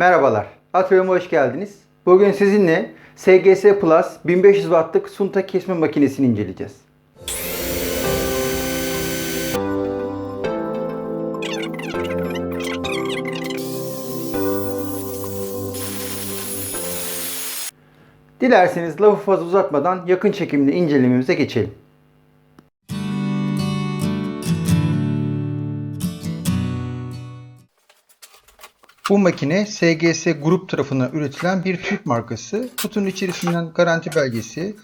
Merhabalar, Atölyeme hoş geldiniz. Bugün sizinle SGS Plus 1500 wattlık sunta kesme makinesini inceleyeceğiz. Dilerseniz lafı fazla uzatmadan yakın çekimli incelememize geçelim. Bu makine SGS Grup tarafından üretilen bir Türk markası. Kutunun içerisinden garanti belgesi,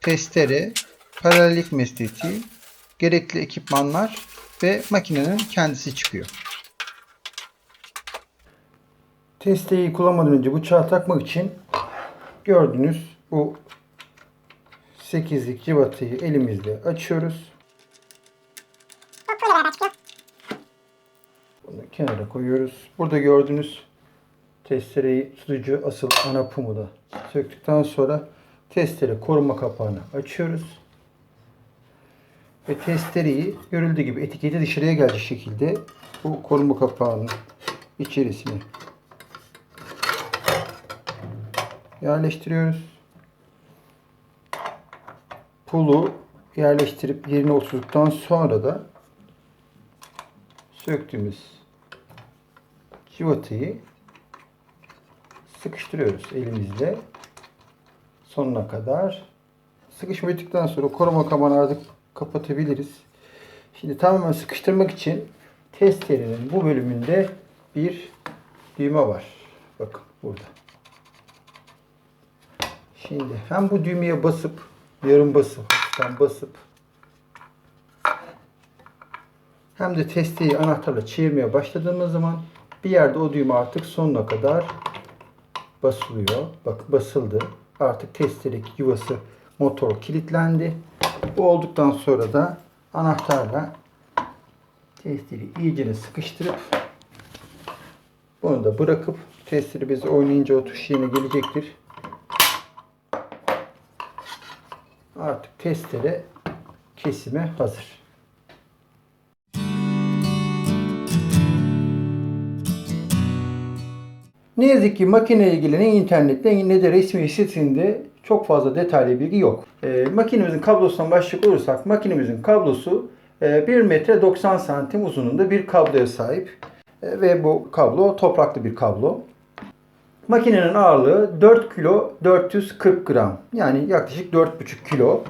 testere, paralellik mesleki, gerekli ekipmanlar ve makinenin kendisi çıkıyor. Testeyi kullanmadan önce bıçağı takmak için gördüğünüz bu 8'lik civatayı elimizle açıyoruz. Bunu kenara koyuyoruz. Burada gördüğünüz testereyi tutucu asıl ana pumu da söktükten sonra testere koruma kapağını açıyoruz. Ve testereyi görüldüğü gibi etiketi dışarıya gelecek şekilde bu koruma kapağının içerisine yerleştiriyoruz. Pulu yerleştirip yerine oturduktan sonra da söktüğümüz civatayı sıkıştırıyoruz elimizle sonuna kadar. Sıkışma bittikten sonra koruma kapağını artık kapatabiliriz. Şimdi tamamen sıkıştırmak için testerenin bu bölümünde bir düğme var. Bakın burada. Şimdi hem bu düğmeye basıp yarım basıp hafiften basıp hem de testeyi anahtarla çevirmeye başladığımız zaman bir yerde o düğme artık sonuna kadar basılıyor. Bak basıldı. Artık testeredeki yuvası motor kilitlendi. Bu olduktan sonra da anahtarla testeri iyice sıkıştırıp bunu da bırakıp testeri bizi oynayınca o tuş yerine gelecektir. Artık testere kesime hazır. Ne yazık ki makineyle ilgili ne internette ne de resmi sitesinde çok fazla detaylı bilgi yok. E, makinemizin kablosundan başlayacak olursak makinemizin kablosu e, 1 metre 90 santim uzunluğunda bir kabloya sahip. E, ve bu kablo topraklı bir kablo. Makinenin ağırlığı 4 kilo 440 gram. Yani yaklaşık 4,5 kilo.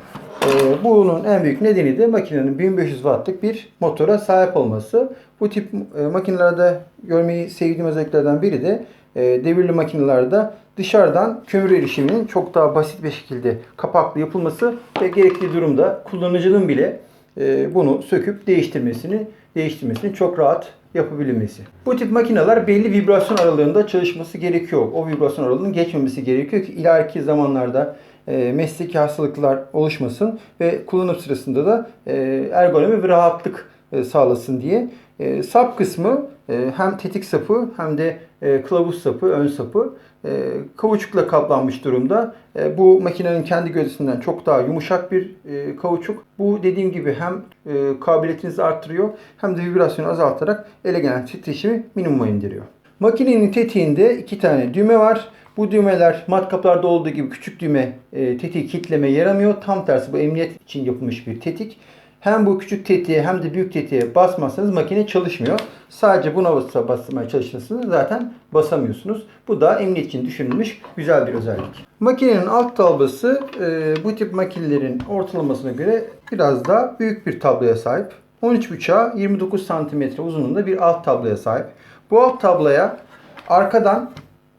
Ee, bunun en büyük nedeni de makinenin 1500 wattlık bir motora sahip olması. Bu tip e, makinelerde görmeyi sevdiğim özelliklerden biri de devirli makinelerde dışarıdan kömür erişiminin çok daha basit bir şekilde kapaklı yapılması ve gerekli durumda kullanıcının bile e, bunu söküp değiştirmesini değiştirmesini çok rahat yapabilmesi. Bu tip makineler belli vibrasyon aralığında çalışması gerekiyor. O vibrasyon aralığının geçmemesi gerekiyor ki ileriki zamanlarda e, mesleki hastalıklar oluşmasın ve kullanım sırasında da e, ergonomi ve rahatlık sağlasın diye. E, sap kısmı e, hem tetik sapı hem de e, kılavuz sapı, ön sapı e, kauçukla kaplanmış durumda. E, bu makinenin kendi gövdesinden çok daha yumuşak bir e, kauçuk. Bu dediğim gibi hem e, kabiliyetinizi arttırıyor hem de vibrasyonu azaltarak ele gelen titreşimi minimuma indiriyor. Makinenin tetiğinde iki tane düğme var. Bu düğmeler matkaplarda olduğu gibi küçük düğme e, tetiği kilitleme yaramıyor. Tam tersi bu emniyet için yapılmış bir tetik. Hem bu küçük tetiğe hem de büyük tetiğe basmazsanız makine çalışmıyor. Sadece buna basa basmaya çalışırsanız zaten basamıyorsunuz. Bu da emniyet için düşünülmüş güzel bir özellik. Makinenin alt tablası e, bu tip makinelerin ortalamasına göre biraz daha büyük bir tabloya sahip. 13.5'a 29 cm uzunluğunda bir alt tabloya sahip. Bu alt tabloya arkadan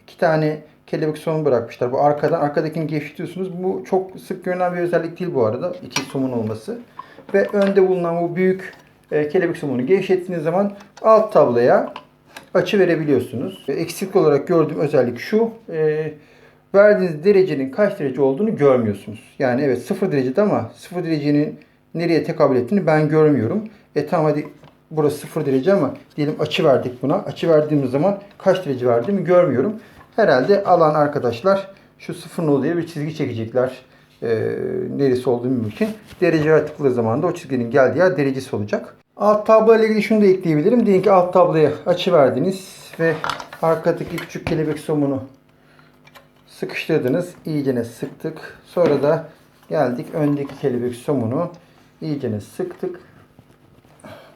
iki tane kelebek somun bırakmışlar. Bu arkadan arkadakini gevşetiyorsunuz. Bu çok sık görünen bir özellik değil bu arada. iki somun olması. Ve önde bulunan bu büyük e, kelebek somunu gevşettiğiniz zaman alt tabloya açı verebiliyorsunuz. E, Eksik olarak gördüğüm özellik şu. E, verdiğiniz derecenin kaç derece olduğunu görmüyorsunuz. Yani evet 0 derecede ama 0 derecenin nereye tekabül ettiğini ben görmüyorum. E tamam hadi burası 0 derece ama diyelim açı verdik buna. Açı verdiğimiz zaman kaç derece verdiğimi görmüyorum. Herhalde alan arkadaşlar şu sıfır nolu diye bir çizgi çekecekler. E, neresi olduğunu bilmek için. Dereceye tıkladığı zaman da o çizginin geldiği yer derecesi olacak. Alt tablo ile ilgili şunu da ekleyebilirim. Diyelim ki alt tabloya açı verdiniz ve arkadaki küçük kelebek somunu sıkıştırdınız. İyicene sıktık. Sonra da geldik öndeki kelebek somunu iyicene sıktık.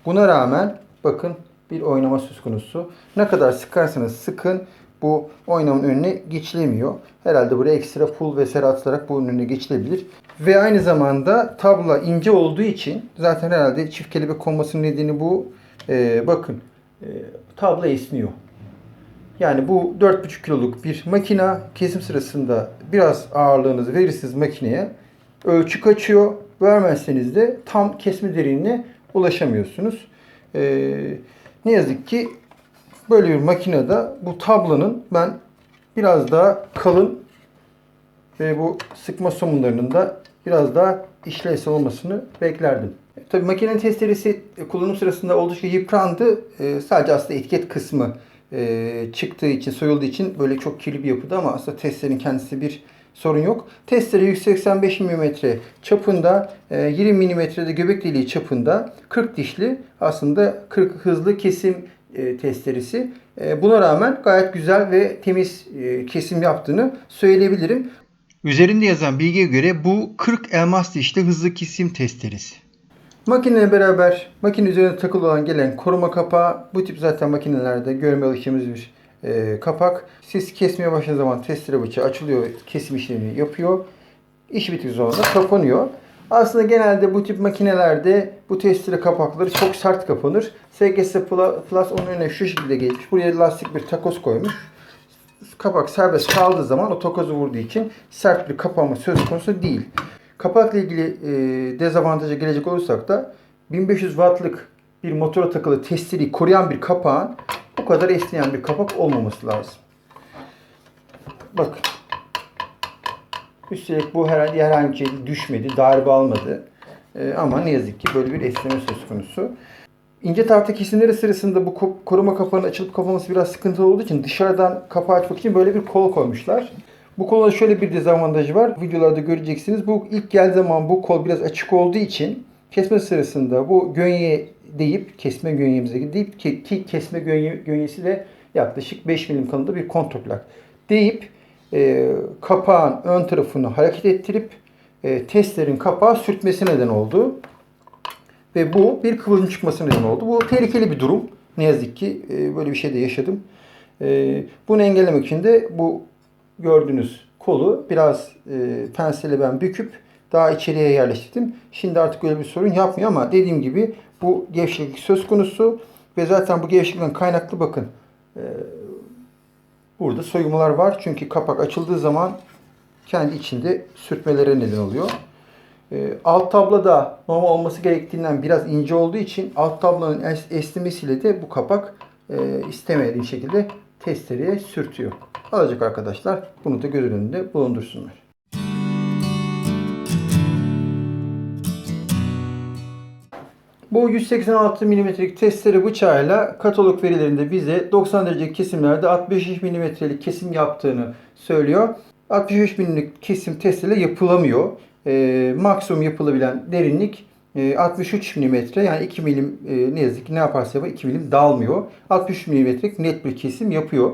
Buna rağmen bakın bir oynama söz konusu. Ne kadar sıkarsanız sıkın bu oynamanın önüne geçilemiyor. Herhalde buraya ekstra pul vesaire atılarak bunun önüne geçilebilir. Ve aynı zamanda tabla ince olduğu için zaten herhalde çift kelebek konmasının nedeni bu. Ee, bakın e, tabla esniyor. Yani bu 4,5 kiloluk bir makina kesim sırasında biraz ağırlığınızı verirsiniz makineye. Ölçü kaçıyor. Vermezseniz de tam kesme derinliğine ulaşamıyorsunuz. Ee, ne yazık ki böyle bir makinede bu tablanın ben biraz daha kalın ve bu sıkma somunlarının da biraz daha işlevsel olmasını beklerdim. Tabii makinenin testeresi kullanım sırasında oldukça yıprandı. Ee, sadece aslında etiket kısmı e, çıktığı için, soyulduğu için böyle çok kirli bir yapıda ama aslında testerin kendisi bir sorun yok. Testere 185 mm çapında, e, 20 mm'de göbek deliği çapında 40 dişli aslında 40 hızlı kesim e, testeresi. E, buna rağmen gayet güzel ve temiz e, kesim yaptığını söyleyebilirim. Üzerinde yazan bilgiye göre bu 40 elmas dişli hızlı kesim testeresi. Makineyle beraber makine üzerine takılı olan gelen koruma kapağı bu tip zaten makinelerde görmeye alıştığımız bir e, kapak. Siz kesmeye başladığınız zaman testere bıçağı açılıyor, kesim işlemini yapıyor. İş bittiği zaman da kapanıyor. Aslında genelde bu tip makinelerde bu testere kapakları çok sert kapanır. SGS Plus onun önüne şu şekilde geçmiş. Buraya lastik bir takoz koymuş. Kapak serbest kaldığı zaman o takozu vurduğu için sert bir kapanma söz konusu değil. Kapakla ilgili e, dezavantaja gelecek olursak da 1500 wattlık bir motora takılı testereyi koruyan bir kapağın bu kadar esneyen bir kapak olmaması lazım. Bakın. Üstelik bu herhangi, herhangi şey düşmedi, darbe almadı. E, ama ne yazık ki böyle bir esneme söz konusu. İnce tahta kesimleri sırasında bu ko- koruma kapağının açılıp kapanması biraz sıkıntılı olduğu için dışarıdan kapağı açmak için böyle bir kol koymuşlar. Bu kolda şöyle bir dezavantajı var. Videolarda göreceksiniz. Bu ilk geldiği zaman bu kol biraz açık olduğu için kesme sırasında bu gönye deyip kesme gönyemize deyip ki, ki kesme gönye, gönyesi de yaklaşık 5 milim kalınlığında bir kontrplak deyip e, kapağın ön tarafını hareket ettirip e, testlerin kapağı sürtmesi neden oldu. Ve bu bir kıvılcım çıkması neden oldu. Bu tehlikeli bir durum. Ne yazık ki e, böyle bir şey de yaşadım. E, bunu engellemek için de bu gördüğünüz kolu biraz e, pensele ben büküp daha içeriye yerleştirdim. Şimdi artık öyle bir sorun yapmıyor ama dediğim gibi bu gevşeklik söz konusu ve zaten bu gevşeklikten kaynaklı bakın e, burada soyulmalar var. Çünkü kapak açıldığı zaman kendi içinde sürtmelere neden oluyor. E, alt tablo da normal olması gerektiğinden biraz ince olduğu için alt tablonun es- esnemesiyle de bu kapak e, istemediğim şekilde testereye sürtüyor. Alacak arkadaşlar bunu da göz önünde bulundursunlar. Bu 186 mm'lik testere bıçağıyla katalog verilerinde bize 90 derece kesimlerde 63 mm'lik kesim yaptığını söylüyor. 63 mm'lik kesim testeyle yapılamıyor. Ee, maksimum yapılabilen derinlik e, 63 mm yani 2 milim e, ne yazık ki ne yaparsa yapar 2 milim dalmıyor. 63 mm'lik net bir kesim yapıyor.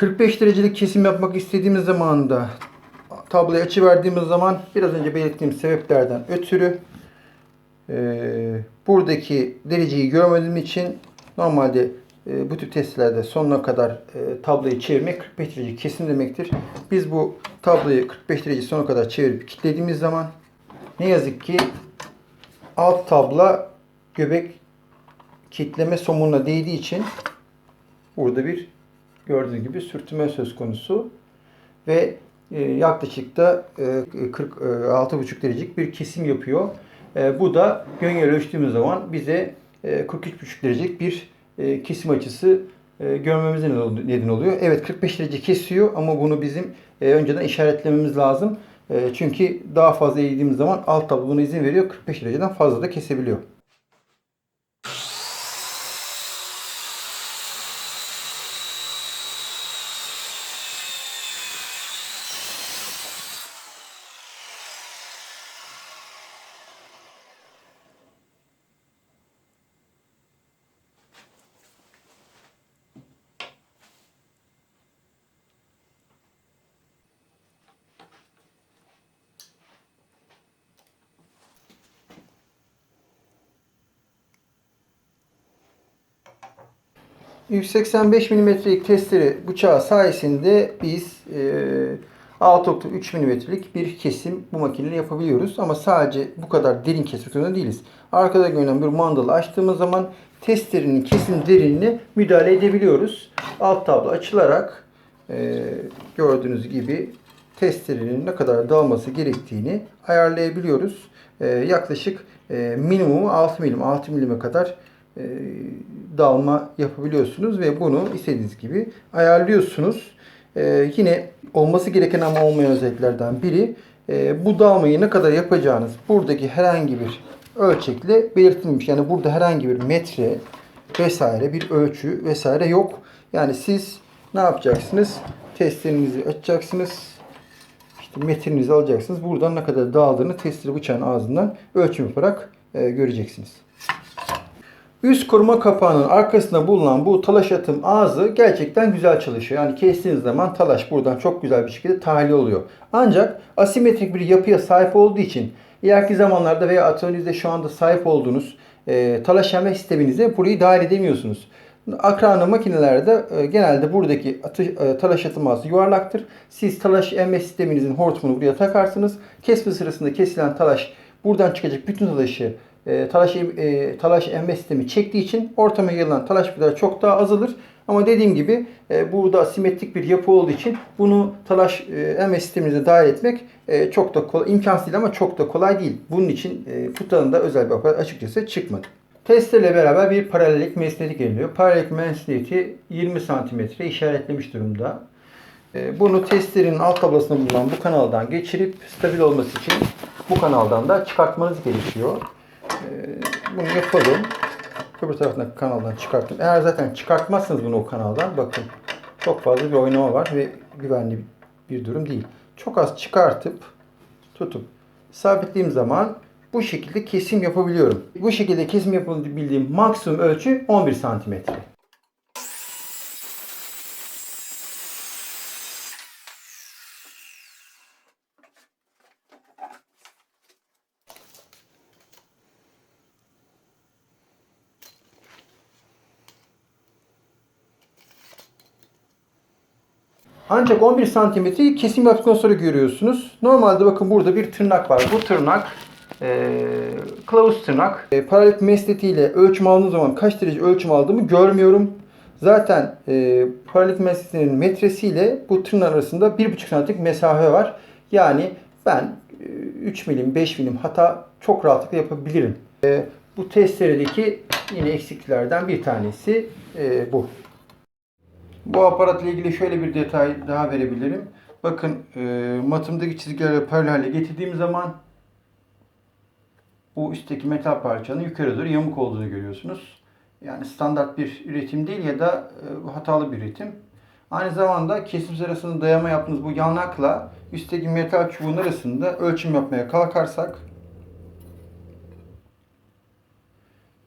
...45 derecelik kesim yapmak istediğimiz zaman da... ...tabloyu açı verdiğimiz zaman... ...biraz önce belirttiğim sebeplerden ötürü... e, ...buradaki dereceyi görmediğim için... ...normalde e, bu tip testlerde sonuna kadar e, tabloyu çevirmek 45 derece kesim demektir. Biz bu tabloyu 45 derece sonuna kadar çevirip kilitlediğimiz zaman... ...ne yazık ki... ...alt tabla göbek kitleme somununa değdiği için... ...burada bir gördüğünüz gibi sürtünme söz konusu ve e, yaklaşık da e, 46,5 derecelik bir kesim yapıyor. E, bu da gönye ölçtüğümüz zaman bize e, 43,5 derecelik bir e, kesim açısı e, görmemize neden oluyor. Evet 45 derece kesiyor ama bunu bizim e, önceden işaretlememiz lazım. E, çünkü daha fazla eğildiğimiz zaman alt tablo buna izin veriyor. 45 dereceden fazla da kesebiliyor. ...185 mm'lik testere bıçağı sayesinde biz e, 6.3 mm'lik bir kesim bu makineyle yapabiliyoruz. Ama sadece bu kadar derin kesmek zorunda değiliz. Arkada görünen bir mandalı açtığımız zaman testerenin kesim derinliğine müdahale edebiliyoruz. Alt tablo açılarak e, gördüğünüz gibi testerenin ne kadar dağılması gerektiğini ayarlayabiliyoruz. E, yaklaşık e, minimumu 6 milim, 6 milime kadar e, dalma yapabiliyorsunuz ve bunu istediğiniz gibi ayarlıyorsunuz. E, yine olması gereken ama olmayan özelliklerden biri e, bu dalmayı ne kadar yapacağınız buradaki herhangi bir ölçekle belirtilmiş. Yani burada herhangi bir metre vesaire bir ölçü vesaire yok. Yani siz ne yapacaksınız? Testlerinizi açacaksınız. İşte metrenizi alacaksınız. Buradan ne kadar dağıldığını testere bıçağın ağzından ölçüm yaparak e, göreceksiniz. Üst koruma kapağının arkasında bulunan bu talaş atım ağzı gerçekten güzel çalışıyor. Yani kestiğiniz zaman talaş buradan çok güzel bir şekilde tahliye oluyor. Ancak asimetrik bir yapıya sahip olduğu için ileriki zamanlarda veya atölyenizde şu anda sahip olduğunuz e, talaş emme sisteminize burayı dahil edemiyorsunuz. Akranı makinelerde e, genelde buradaki atı, e, talaş atım ağzı yuvarlaktır. Siz talaş emme sisteminizin hortumunu buraya takarsınız. Kesme sırasında kesilen talaş buradan çıkacak bütün talaşı e, talaş, e, talaş emme sistemi çektiği için ortama yayılan talaş miktarı çok daha azalır. Ama dediğim gibi e, burada simetrik bir yapı olduğu için bunu talaş e, emme sisteminize dahil etmek e, çok da kolay, imkansız değil ama çok da kolay değil. Bunun için e, Futa'nın özel bir aparat açıkçası çıkmadı. Testlerle beraber bir paralellik mesneti geliyor. Paralellik mesneti 20 cm işaretlemiş durumda. E, bunu testlerin alt tablasında bulunan bu kanaldan geçirip stabil olması için bu kanaldan da çıkartmanız gerekiyor. Ee, bunu yapalım. Öbür tarafındaki kanaldan çıkarttım. Eğer zaten çıkartmazsanız bunu o kanaldan bakın çok fazla bir oynama var ve güvenli bir durum değil. Çok az çıkartıp tutup sabitlediğim zaman bu şekilde kesim yapabiliyorum. Bu şekilde kesim yapabildiğim maksimum ölçü 11 santimetre. Ancak 11 santimetreyi kesim yaptıktan sonra görüyorsunuz. Normalde bakın burada bir tırnak var. Bu tırnak e, kılavuz tırnak. E, paralel mesnetiyle ölçüm aldığım zaman kaç derece ölçüm aldığımı görmüyorum. Zaten e, paralel mesnetinin metresiyle bu tırnak arasında 1,5 santimlik mesafe var. Yani ben e, 3 milim 5 milim hata çok rahatlıkla yapabilirim. E, bu testeredeki yine eksiklerden bir tanesi e, bu. Bu aparatla ilgili şöyle bir detay daha verebilirim. Bakın e, matımdaki çizgileri paralel getirdiğim zaman bu üstteki metal parçanın yukarı doğru yamuk olduğunu görüyorsunuz. Yani standart bir üretim değil ya da e, hatalı bir üretim. Aynı zamanda kesim sırasında dayama yaptığınız bu yanakla üstteki metal çubuğun arasında ölçüm yapmaya kalkarsak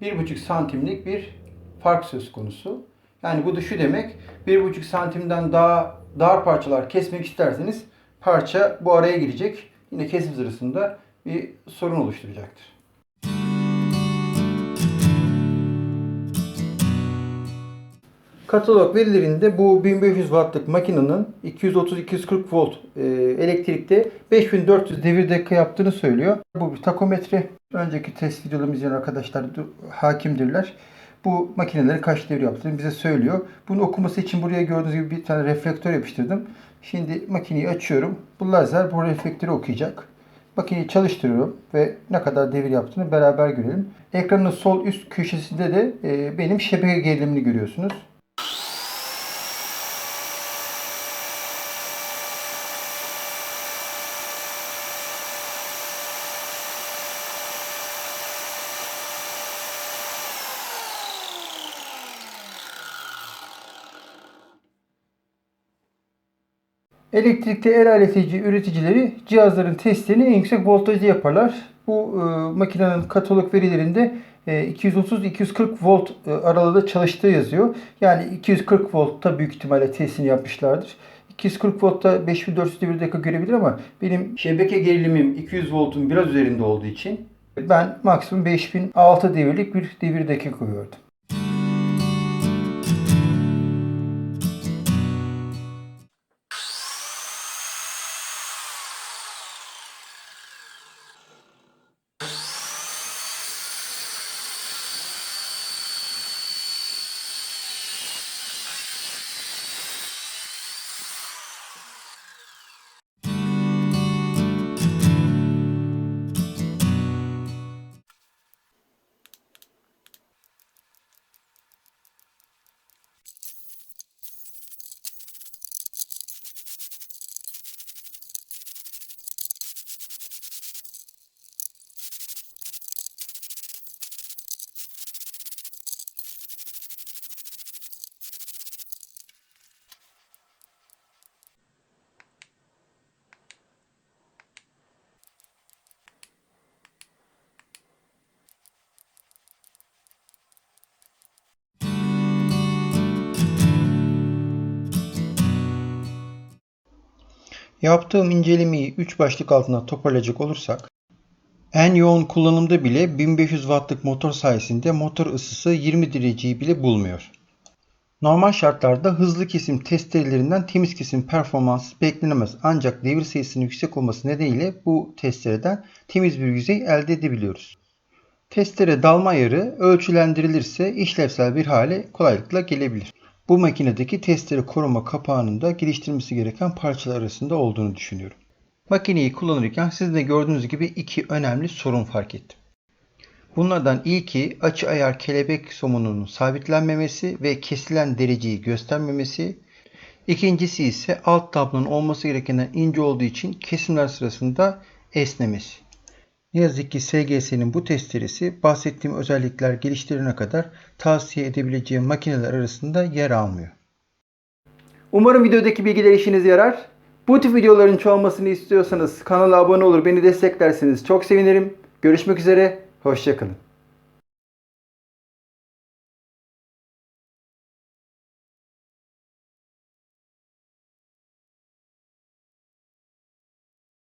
1,5 santimlik bir fark söz konusu. Yani bu da şu demek, 1,5 santimden daha dar parçalar kesmek isterseniz parça bu araya girecek. Yine kesim sırasında bir sorun oluşturacaktır. Katalog verilerinde bu 1500 wattlık makinenin 230-240 volt e, elektrikte 5400 devir dakika yaptığını söylüyor. Bu bir takometre. Önceki test videolarımı izleyen arkadaşlar hakimdirler bu makinelerin kaç devir yaptığını bize söylüyor. Bunu okuması için buraya gördüğünüz gibi bir tane reflektör yapıştırdım. Şimdi makineyi açıyorum. Bu lazer bu reflektörü okuyacak. Makineyi çalıştırıyorum ve ne kadar devir yaptığını beraber görelim. Ekranın sol üst köşesinde de e, benim şebeke gerilimini görüyorsunuz. Elektrikli el aletici üreticileri cihazların testlerini en yüksek voltajda yaparlar. Bu e, makinenin katalog verilerinde e, 230-240 volt e, aralığında çalıştığı yazıyor. Yani 240 voltta büyük ihtimalle testini yapmışlardır. 240 voltta 5400 devir dakika görebilir ama benim şebeke gerilimim 200 voltun biraz üzerinde olduğu için ben maksimum 5006 devirlik bir devir dakika gördüm. Yaptığım incelemeyi 3 başlık altında toparlayacak olursak, en yoğun kullanımda bile 1500 wattlık motor sayesinde motor ısısı 20 dereceyi bile bulmuyor. Normal şartlarda hızlı kesim testerelerinden temiz kesim performansı beklenemez ancak devir sayısının yüksek olması nedeniyle bu testereden temiz bir yüzey elde edebiliyoruz. Testere dalma ayarı ölçülendirilirse işlevsel bir hale kolaylıkla gelebilir. Bu makinedeki testere koruma kapağının da geliştirilmesi gereken parçalar arasında olduğunu düşünüyorum. Makineyi kullanırken sizin de gördüğünüz gibi iki önemli sorun fark ettim. Bunlardan ilki açı ayar kelebek somununun sabitlenmemesi ve kesilen dereceyi göstermemesi. İkincisi ise alt tablonun olması gerekenden ince olduğu için kesimler sırasında esnemesi. Ne yazık ki SGS'nin bu testeresi bahsettiğim özellikler geliştirene kadar tavsiye edebileceğim makineler arasında yer almıyor. Umarım videodaki bilgiler işinize yarar. Bu tip videoların çoğalmasını istiyorsanız kanala abone olur, beni desteklerseniz çok sevinirim. Görüşmek üzere, hoşçakalın.